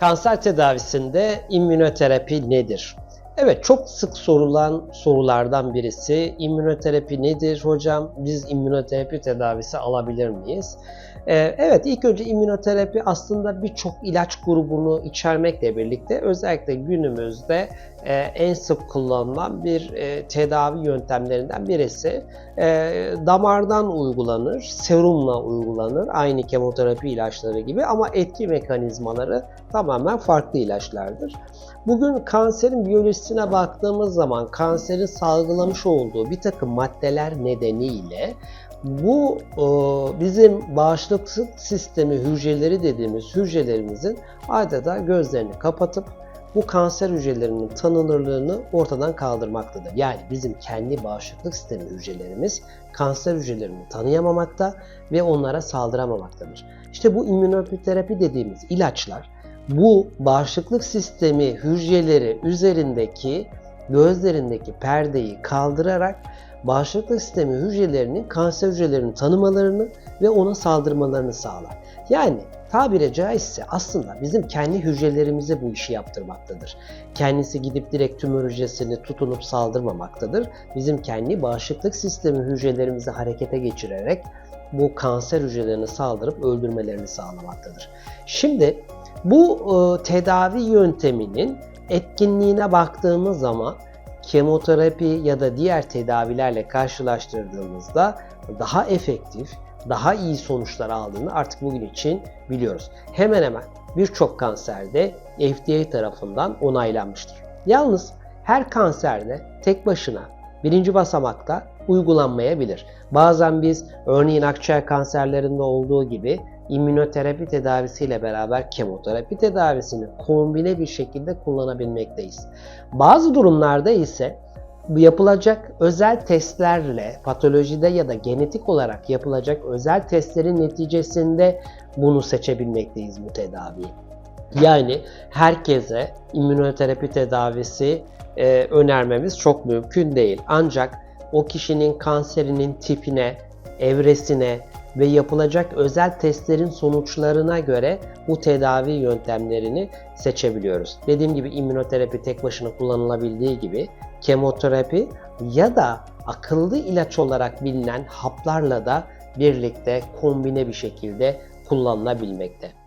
Kanser tedavisinde immünoterapi nedir? Evet çok sık sorulan sorulardan birisi immünoterapi nedir hocam? Biz immünoterapi tedavisi alabilir miyiz? Ee, evet ilk önce immünoterapi aslında birçok ilaç grubunu içermekle birlikte özellikle günümüzde e, en sık kullanılan bir e, tedavi yöntemlerinden birisi. E, damardan uygulanır, serumla uygulanır aynı kemoterapi ilaçları gibi ama etki mekanizmaları tamamen farklı ilaçlardır. Bugün kanserin biyolojisine baktığımız zaman kanserin salgılamış olduğu bir takım maddeler nedeniyle bu e, bizim bağışıklık sistemi hücreleri dediğimiz hücrelerimizin adeta gözlerini kapatıp bu kanser hücrelerinin tanınırlığını ortadan kaldırmaktadır. Yani bizim kendi bağışıklık sistemi hücrelerimiz kanser hücrelerini tanıyamamakta ve onlara saldıramamaktadır. İşte bu immünoterapi dediğimiz ilaçlar bu bağışıklık sistemi hücreleri üzerindeki gözlerindeki perdeyi kaldırarak bağışıklık sistemi hücrelerinin kanser hücrelerini tanımalarını ve ona saldırmalarını sağlar. Yani tabire caizse aslında bizim kendi hücrelerimize bu işi yaptırmaktadır. Kendisi gidip direkt tümör hücresini tutunup saldırmamaktadır. Bizim kendi bağışıklık sistemi hücrelerimizi harekete geçirerek bu kanser hücrelerini saldırıp öldürmelerini sağlamaktadır. Şimdi bu e, tedavi yönteminin etkinliğine baktığımız zaman kemoterapi ya da diğer tedavilerle karşılaştırdığımızda daha efektif, daha iyi sonuçlar aldığını artık bugün için biliyoruz. Hemen hemen birçok kanserde FDA tarafından onaylanmıştır. Yalnız her kanserde tek başına birinci basamakta uygulanmayabilir. Bazen biz örneğin akciğer kanserlerinde olduğu gibi immünoterapi tedavisiyle beraber kemoterapi tedavisini kombine bir şekilde kullanabilmekteyiz. Bazı durumlarda ise yapılacak özel testlerle patolojide ya da genetik olarak yapılacak özel testlerin neticesinde bunu seçebilmekteyiz bu tedaviyi. Yani herkese immünoterapi tedavisi e, önermemiz çok mümkün değil. Ancak o kişinin kanserinin tipine, evresine ve yapılacak özel testlerin sonuçlarına göre bu tedavi yöntemlerini seçebiliyoruz. Dediğim gibi immünoterapi tek başına kullanılabildiği gibi kemoterapi ya da akıllı ilaç olarak bilinen haplarla da birlikte kombine bir şekilde kullanılabilmekte.